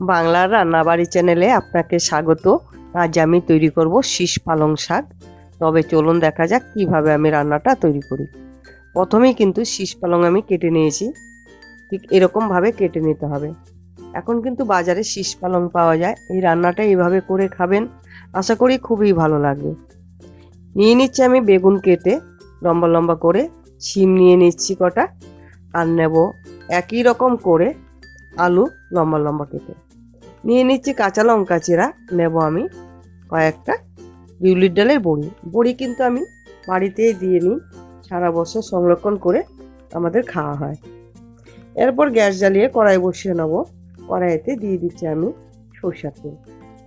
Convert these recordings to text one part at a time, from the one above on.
বাংলার রান্নাবাড়ি চ্যানেলে আপনাকে স্বাগত। আজ আমি তৈরি করব শীষ পালং শাক। তবে চলুন দেখা যাক কীভাবে আমি রান্নাটা তৈরি করি। প্রথমেই কিন্তু শীষ পালং আমি কেটে নিয়েছি। ঠিক এরকমভাবে কেটে নিতে হবে। এখন কিন্তু বাজারে শীষ পালং পাওয়া যায়। এই রান্নাটা এইভাবে করে খাবেন, আশা করি খুবই ভালো লাগবে। নিয়ে নিচ্ছি আমি বেগুন কেটে, লম্বা লম্বা করে শিম নিয়ে নিচ্ছি কটা। আর নেব একই রকম করে আলু লম্বা লম্বা কেটে। নিয়ে নিচ্ছি কাঁচা লঙ্কা চেরা, নেব আমি কয়েকটা বিউলির ডালের বড়ি। বড়ি কিন্তু আমি বাড়িতেই দিয়ে নিই, সারা বছর সংরক্ষণ করে আমাদের খাওয়া হয়। এরপর গ্যাস জ্বালিয়ে কড়াই বসিয়ে নেব। কড়াইতে দিয়ে দিচ্ছি আমি সরষের তেল।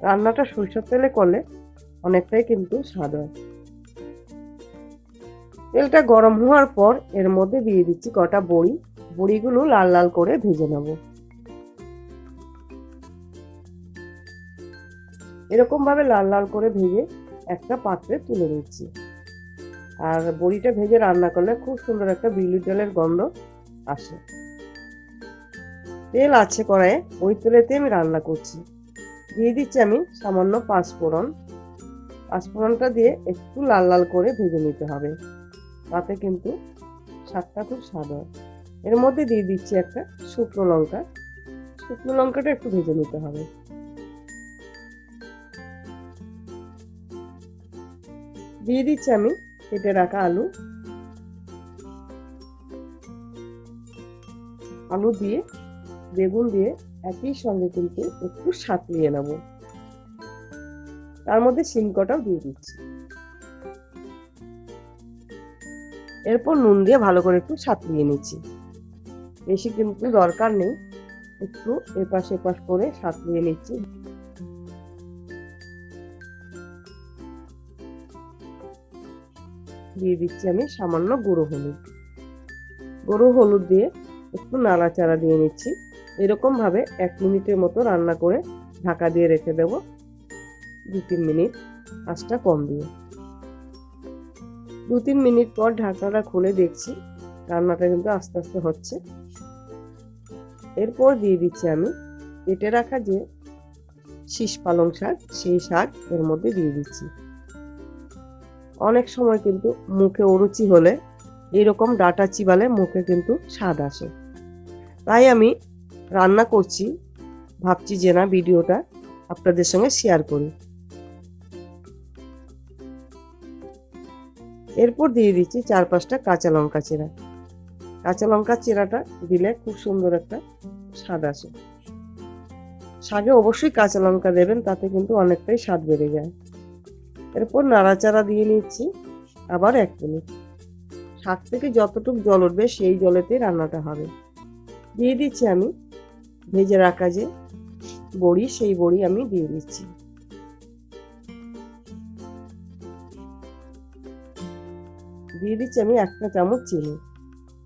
রান্নাটা সরষের তেলে করলে অনেকটাই কিন্তু স্বাদ হয়। তেলটা গরম হওয়ার পর এর মধ্যে দিয়ে দিচ্ছি কটা বড়ি। বড়িগুলো লাল লাল করে ভেজে নেব। এরকম ভাবে লাল লাল করে ভেজে একটা পাত্রে তুলে নিচ্ছি। আর বড়িটা ভেজে রান্না করলে খুব সুন্দর একটা বিউলি তেলের গন্ধ আসে। তেল আছে কড়াইয়ে, ওই তেলেতে আমি রান্না করছি। দিয়ে দিচ্ছি আমি সামান্য পাঁচফোড়ন। পাঁচফোড়নটা দিয়ে একটু লাল লাল করে ভেজে নিতে হবে। তাতে কিন্তু স্বাদটা খুব স্বাদ হয়। এর মধ্যে দিয়ে দিচ্ছি একটা শুকনো লঙ্কা। শুকনো লঙ্কাটা একটু ভেজে নিতে হবে। দিয়ে দিচ্ছি আমি কেটে রাখা আলু। আলু দিয়ে, বেগুন দিয়ে একই সঙ্গে কিন্তু একটু সাঁতলিয়ে নেব। তার মধ্যে শিমকটাও দিয়ে দিচ্ছি। এরপর নুন দিয়ে ভালো করে একটু সাঁতলিয়ে নিচ্ছি। বেশি কিন্তু দরকার নেই, একটু এপাশ এপাশ করে সাঁতলিয়ে নিচ্ছি। দিয়ে দিচ্ছি আমি সামান্য গুঁড়ো হলুদ। গুঁড়ো হলুদ দিয়ে একটু নাড়াচাড়া দিয়ে নিচ্ছি। এরকম ভাবে এক মিনিটের মতো রান্না করে ঢাকা দিয়ে রেখে দেব। দু তিন মিনিট আঁচটা কম দিয়ে। দু তিন মিনিট পর ঢাকনাটা খুলে দেখছি, রান্নাটা কিন্তু আস্তে আস্তে হচ্ছে। এরপর দিয়ে দিচ্ছি আমি কেটে রাখা যে শীষ পালং শাক, সেই শাক এর মধ্যে দিয়ে দিচ্ছি। অনেক সময় কিন্তু মুখে অরুচি হলে এরকম ডাটা চিবালে মুখে কিন্তু স্বাদ আসে। তাই আমি রান্না করছি, ভাবছি যে না ভিডিওটা আপনাদের সঙ্গে শেয়ার করি। এরপর দিয়ে দিচ্ছি চার পাঁচটা কাঁচা লঙ্কা চেরা। কাঁচা লঙ্কা চেরাটা দিলে খুব সুন্দর একটা স্বাদ আসে। শাকে অবশ্যই কাঁচা লঙ্কা দেবেন, তাতে কিন্তু অনেকটাই স্বাদ বেড়ে যায়। এরপর নাড়াচাড়া দিয়ে নিচ্ছি। আবার এক মিনিট। শাক থেকে যতটুকু জল উঠবে সেই জলেতে রান্নাটা হবে। দিয়ে দিচ্ছি আমি ভেজে রাখা যে বড়ি, সেই বড়ি আমি দিয়ে দিচ্ছি। দিয়ে দিচ্ছি আমি একটা চামচ চিনি।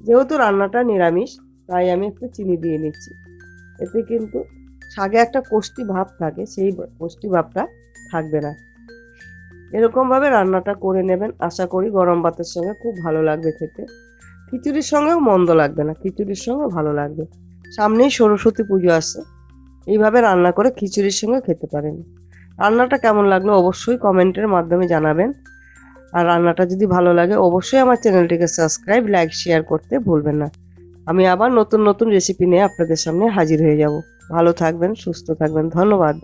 যেহেতু রান্নাটা নিরামিষ, তাই আমি একটু চিনি দিয়ে নিচ্ছি। এতে কিন্তু শাকে একটা কোষ্টি ভাব থাকে, সেই কোষ্টি ভাবটা থাকবে না। এরকমভাবে রান্নাটা করে নেবেন। আশা করি গরম ভাতের সঙ্গে খুব ভালো লাগবে খেতে। খিচুড়ির সঙ্গেও মন্দ লাগবে না, খিচুড়ির সঙ্গেও ভালো লাগবে। সামনেই সরস্বতী পুজো আসছে এইভাবে রান্না করে খিচুড়ির সঙ্গে খেতে পারেন। রান্নাটা কেমন লাগল অবশ্যই কমেন্টের মাধ্যমে জানাবেন। আর রান্নাটা যদি ভালো লাগে অবশ্যই আমার চ্যানেলটিকে সাবস্ক্রাইব, লাইক, শেয়ার করতে ভুলবেন না। আমি আবার নতুন নতুন রেসিপি নিয়ে আপনাদের সামনে হাজির হয়ে যাব। ভালো থাকবেন, সুস্থ থাকবেন, ধন্যবাদ।